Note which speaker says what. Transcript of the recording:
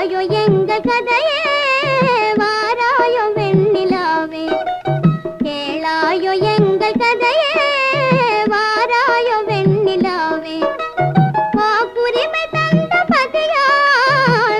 Speaker 1: வாராயோ எங்க கேளாயோ கதையே?